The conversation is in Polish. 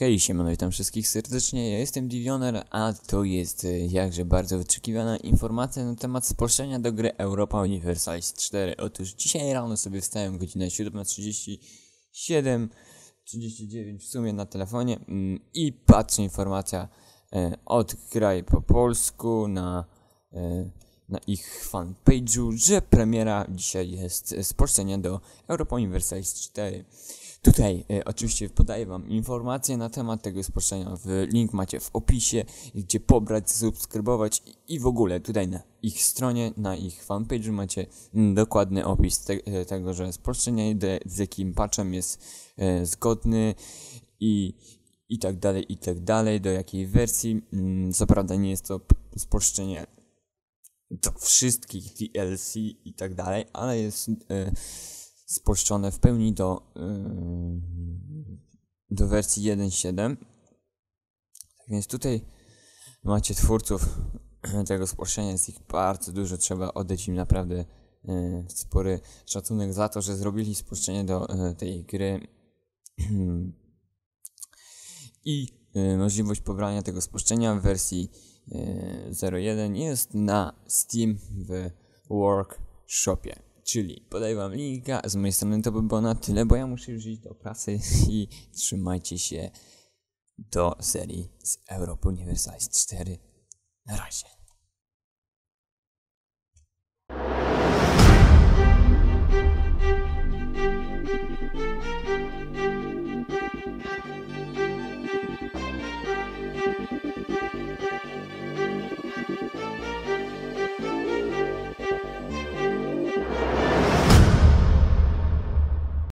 Hej, siemano, witam wszystkich serdecznie, ja jestem Divioner, a to jest e, jakże bardzo wyczekiwana informacja na temat spolszczenia do gry Europa Universalis 4. Otóż dzisiaj rano sobie wstałem, godzina 7.37, 39 w sumie na telefonie mm, i patrzę informacja e, od kraju po polsku na, e, na ich fanpage'u, że premiera dzisiaj jest spolszczenie do Europa Universalis 4. Tutaj e, oczywiście podaję Wam informacje na temat tego spolszczenia. W link macie w opisie, gdzie pobrać, subskrybować i, i w ogóle tutaj na ich stronie, na ich fanpage'u macie mm, dokładny opis te, e, tego, że spolszczenie z jakim patchem jest e, zgodny i, i tak dalej, i tak dalej, do jakiej wersji. Mm, co prawda nie jest to spolszczenie do wszystkich DLC i tak dalej, ale jest e, w pełni do, yy, do wersji 1.7. Tak więc tutaj macie twórców tego spolszczenia, jest ich bardzo dużo, trzeba oddać im naprawdę yy, spory szacunek za to, że zrobili spolszczenie do tej gry i możliwość pobrania tego spolszczenia w wersji 0.1 jest na Steam w Workshopie. Czyli podaję wam linka, z mojej strony to by było na tyle, bo ja muszę już iść do pracy i trzymajcie się do serii z Europy Universalis 4. Na razie.